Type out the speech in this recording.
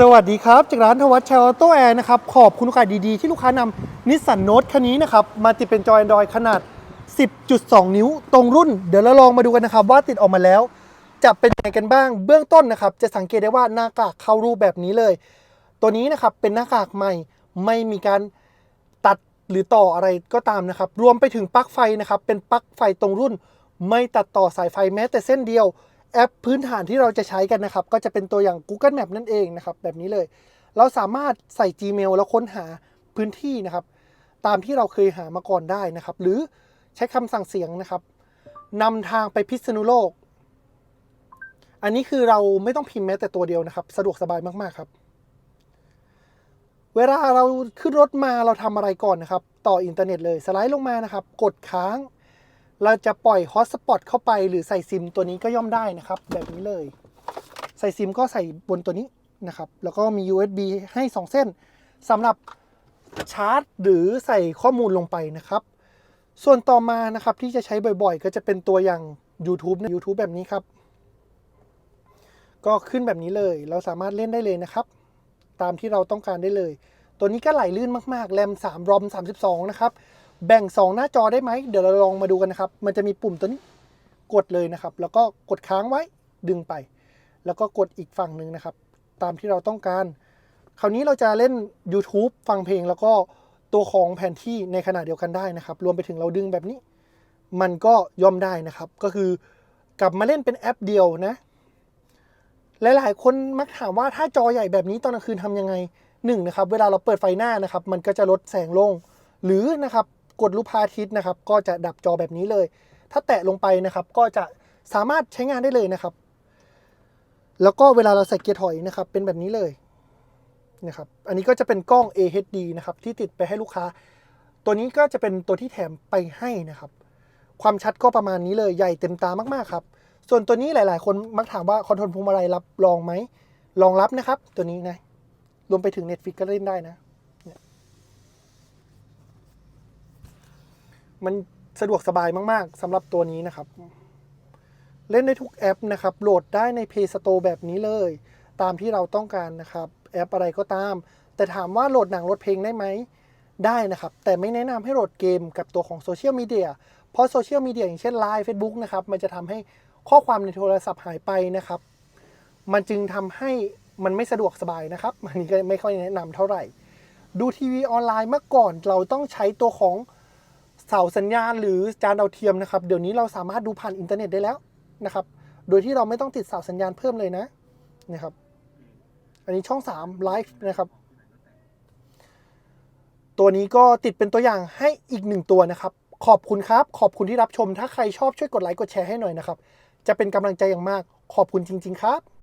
สวัสดีครับ จากร้านทวัชชัยออโต้แอร์นะครับ ขอบคุณโอกาสดีๆ ที่ลูกค้านำนิสสันโน e คันนี้นะครับ มาติดเป็นจอย Android ขนาด 10.2 นิ้ว ตรงรุ่น เดี๋ยวเราลองมาดูกันนะครับ ว่าติดออกมาแล้ว จะเป็นยังไงกันบ้าง เบื้องต้นนะครับ จะสังเกตได้ว่าหน้ากากเข้ารูปแบบนี้เลย ตัวนี้นะครับเป็นหน้ากากใหม่ ไม่มีการตัดหรือต่ออะไรก็ตามนะครับ รวมไปถึงปลั๊กไฟนะครับ เป็นปลั๊กไฟตรงรุ่น ไม่ตัดต่อสายไฟแม้แต่เส้นเดียว แอปพื้นฐานที่เราจะใช้กันนะครับ ก็จะเป็นตัวอย่าง Google Map นั่นเองนะครับ แบบนี้เลย เราสามารถใส่ Gmail แล้วค้นหาพื้นที่นะครับ ตามที่เราเคยหามาก่อนได้นะครับ หรือใช้คำสั่งเสียงนะครับนำทางไปพิษณุโลก อันนี้คือเราไม่ต้องพิมพ์แม้แต่ตัวเดียวนะครับ สะดวกสบายมากๆครับ เวลาเราขึ้นรถมาเราทำอะไรก่อนนะครับ ต่ออินเทอร์เน็ตเลยสไลด์ลงมานะครับ กดค้าง เราจะปล่อยฮอตสปอตเข้าไปหรือใส่ซิมตัวนี้ก็ย่อมได้นะครับ แบบนี้เลย ใส่ซิมก็ใส่บนตัวนี้นะครับ แล้วก็มี USB ให้ 2 เส้นสำหรับชาร์จ หรือใส่ข้อมูลลงไปนะครับ ส่วนต่อมานะครับที่จะใช้บ่อยๆ ก็จะเป็นตัวอย่าง YouTube นะ YouTube แบบนี้ครับ ก็ขึ้นแบบนี้เลย เราสามารถเล่นได้เลยนะครับ ตามที่เราต้องการได้เลย ตัวนี้ก็ไหลลื่นมากๆ แรม3รอม32 นะครับ แบ่ง 2 หน้าจอได้ไหม เดี๋ยวเราลองมาดูกันนะครับ มันจะมีปุ่มตัวนี้กดเลยนะครับ แล้วก็กดค้างไว้ดึงไป แล้วก็กดอีกฝั่งหนึ่งนะครับ ตามที่เราต้องการ คราวนี้เราจะเล่น YouTube ฟังเพลงแล้วก็ตัวของแผนที่ในขณะเดียวกันได้นะครับ รวมไปถึงเราดึงแบบนี้ มันก็ย่อมได้นะครับ ก็คือกลับมาเล่นเป็นแอปเดียวนะ หลาย ๆ คนมักถามว่าถ้าจอใหญ่แบบนี้ตอนกลางคืนทำยังไงหนึ่งนะครับ เวลาเราเปิดไฟหน้านะครับ มันก็จะลดแสงลง หรือนะครับ กดรูปพาทิตนะครับ ก็จะดับจอแบบนี้เลย ถ้าแตะลงไปนะครับ ก็จะสามารถใช้งานได้เลยนะครับ แล้วก็เวลาเราใส่เกียร์ถอยนะครับ เป็นแบบนี้เลยนะครับ อันนี้ก็จะเป็นกล้อง AHD นะครับที่ติดไปให้ลูกค้า ตัวนี้ก็จะเป็นตัวที่แถมไปให้นะครับ ความชัดก็ประมาณนี้เลยใหญ่เต็มตามากๆครับ ส่วนตัวนี้หลาย ๆ คนมักถามว่าคอนโทรลพวงมาลัยรับรองไหมรองรับนะครับ ตัวนี้นะรวมไปถึง Netflix ก็เล่นได้นะเนี่ย มันสะดวกสบายมาก ๆสำหรับตัวนี้นะครับ เล่นได้ทุกแอปนะครับ โหลดได้ใน Play Store แบบนี้เลย ตามที่เราต้องการนะครับ แอปอะไรก็ตาม แต่ถามว่าโหลดหนังโหลดเพลงได้ไหม ได้นะครับ แต่ไม่แนะนำให้โหลดเกมกับตัวของโซเชียลมีเดีย เพราะโซเชียลมีเดียอย่างเช่น Line Facebook นะครับ มันจะทำให้ข้อความในโทรศัพท์หายไปนะครับ มันจึงทำให้มันไม่สะดวกสบายนะครับ อันนี้ก็ไม่ค่อยแนะนำเท่าไหร่ ดูทีวีออนไลน์เมื่อก่อนเราต้องใช้ตัวของ เสาสัญญาณหรือจานดาวเทียมนะครับ เดี๋ยวนี้เราสามารถดูผ่านอินเทอร์เน็ตได้แล้วนะครับ โดยที่เราไม่ต้องติดเสาสัญญาณเพิ่มเลยนะนะครับ อันนี้ช่อง3ไลฟ์นะครับ ตัวนี้ก็ติดเป็นตัวอย่างให้อีกหนึ่งตัวนะครับ ขอบคุณครับ ขอบคุณที่รับชม ถ้าใครชอบช่วยกดไลค์กดแชร์ให้หน่อยนะครับ จะเป็นกำลังใจอย่างมาก ขอบคุณจริง ๆ ครับ